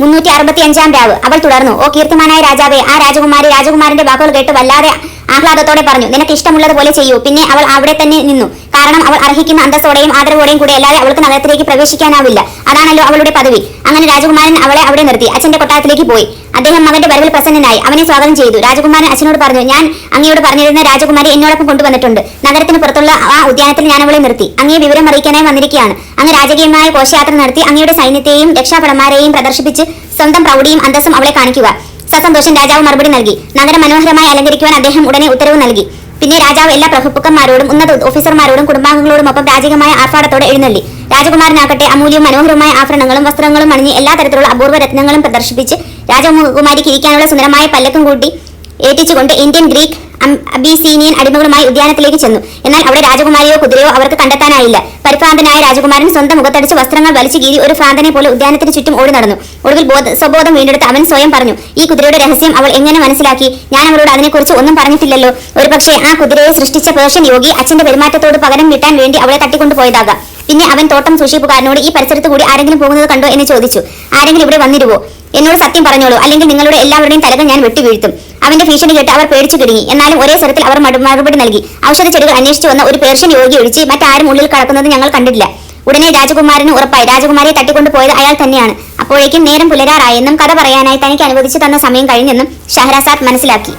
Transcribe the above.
മുന്നൂറ്റി അറുപത്തി അഞ്ചാം രാവ്. അവൾ തുടർന്നു. ഓ കീർത്തിമാനായ രാജാവേ ആ രാജകുമാരി രാജകുമാരന്റെ വാക്കുകൾ കേട്ട് വല്ലാതെ ആഹ്ലാദത്തോടെ പറഞ്ഞു നിനക്ക് ഇഷ്ടമുള്ളതുപോലെ ചെയ്യൂ. പിന്നെ അവൾ അവിടെ തന്നെ നിന്നു. കാരണം അവൾ അർഹിക്കുന്ന അന്തസ്സോടെയും ആദരവോടെയും കൂടെ അല്ലാതെ അവൾക്ക് നഗരത്തിലേക്ക് പ്രവേശിക്കാനാവില്ല. അതാണല്ലോ അവളുടെ പദവി. അങ്ങനെ രാജകുമാരൻ അവളെ അവിടെ നിർത്തി. അച്ഛന്റെ കൊട്ടാരത്തിലേക്ക് പോയി. അദ്ദേഹം മകന്റെ വരവിൽ പ്രസന്നനായി. അവനെ സ്വാഗതം ചെയ്തു. രാജകുമാരൻ അച്ഛനോട് പറഞ്ഞു ഞാൻ അങ്ങയോട് പറഞ്ഞിരുന്ന രാജകുമാരി എന്നോടൊപ്പം കൊണ്ടുവന്നിട്ടുണ്ട്. നഗരത്തിന് പുറത്തുള്ള ആ ഉദ്യാനത്തിൽ ഞാൻ അവളെ നിർത്തി. അങ്ങയെ വിവരം അറിയിക്കാനായി വന്നിരിക്കുകയാണ്. അങ്ങ് രാജകീയമായ ഘോഷയാത്ര നടത്തി അങ്ങയുടെ സൈന്യത്തെയും രക്ഷാഭടന്മാരെയും പ്രദർശിപ്പിച്ച് സ്വന്തം പ്രൗഢിയും അന്തസ്സും അവളെ കാണിക്കുക. സസന്തോഷം രാജാവ് മറുപടി നൽകി. നഗരം മനോഹരമായി അലങ്കരിക്കുവാൻ അദ്ദേഹം ഉടനെ ഉത്തരവ് നൽകി. പിന്നെ രാജാവ് എല്ലാ പ്രഭുക്കന്മാരോടും ഉന്നത ഓഫീസർമാരോടും കുടുംബാംഗങ്ങളോടും ഒപ്പം രാജകീയമായ ആർഭാടത്തോടെ എഴുന്നള്ളി. രാജകുമാരനാകട്ടെ അമൂല്യവും മനോഹരമായ ആഭരണങ്ങളും വസ്ത്രങ്ങളും അണിഞ്ഞ് എല്ലാ തരത്തിലുള്ള അപൂർവ രത്നങ്ങളും പ്രദർശിപ്പിച്ച് രാജകുമാരിക്ക് ഇരിക്കാനുള്ള സുന്ദരമായ പല്ലക്കും കൂട്ടി ഏറ്റിച്ചുകൊണ്ട് ഇന്ത്യൻ ഗ്രീക്ക് അബീസീനിയൻ അടിമകളുമായി ഉദ്യാനത്തിലേക്ക് ചെന്നു. എന്നാൽ അവിടെ രാജകുമാരിയോ കുതിരയോ അവർക്ക് കണ്ടെത്താനായില്ല. പരിഭ്രാന്തനായ രാജകുമാരൻ സ്വന്തം മുഖത്തടിച്ച് വസ്ത്രങ്ങൾ വലിച്ചു കീറി ഒരു ഭ്രാന്തനെ പോലെ ഉദ്യാനത്തിന് ചുറ്റും ഓടി നടന്നു. ഒടുവിൽ ബോധ സ്വബോധം വീണ്ടെടുത്ത് അവൻ സ്വയം പറഞ്ഞു ഈ കുതിരയുടെ രഹസ്യം അവൾ എങ്ങനെ മനസ്സിലാക്കി? ഞാൻ അവളോട് അതിനെക്കുറിച്ച് ഒന്നും പറഞ്ഞിട്ടില്ലല്ലോ. ഒരുപക്ഷെ ആ കുതിരയെ സൃഷ്ടിച്ച പേർഷ്യൻ യോഗി അച്ഛന്റെ പെരുമാറ്റത്തോട് പകരം കിട്ടാൻ വേണ്ടി അവളെ തട്ടിക്കൊണ്ടുപോയതാകാം. പിന്നെ അവൻ തോട്ടം സൂക്ഷിപ്പുകാരനോട് ഈ പരിസരത്ത് കൂടി ആരെങ്കിലും പോകുന്നത് കണ്ടോ? എന്ന് ചോദിച്ചു. ആരെങ്കിലും ഇവിടെ വന്നിരുവോ? എന്നോട് സത്യം പറഞ്ഞോളൂ. അല്ലെങ്കിൽ നിങ്ങളുടെ എല്ലാവരുടെയും തലകൾ ഞാൻ വെട്ടിവീഴ്ത്തും. അവന്റെ ഭീഷണി കേട്ട് അവർ പേടിച്ചു കിടങ്ങി എന്നാലും ഒരേ സ്വരത്തിൽ അവർ മറുപടി നൽകി. ഔഷധ ചെടികൾ അന്വേഷിച്ചു വന്ന ഒരു പേർഷ്യൻ യോഗി ഒഴിച്ച് മറ്റാരും ഉള്ളിൽ കടക്കുന്നത് ഞങ്ങൾ കണ്ടില്ല ഉടനെ രാജകുമാരന് ഉറപ്പായി. രാജകുമാരിയെ തട്ടിക്കൊണ്ടു പോയത് അയാൾ തന്നെയാണ്. അപ്പോഴേക്കും നേരം പുലരാറായെന്നും കഥ പറയാനായി തനിക്ക് അനുവദിച്ചു തന്ന സമയം കഴിഞ്ഞെന്നും ഷഹരാസാദ് മനസ്സിലാക്കി.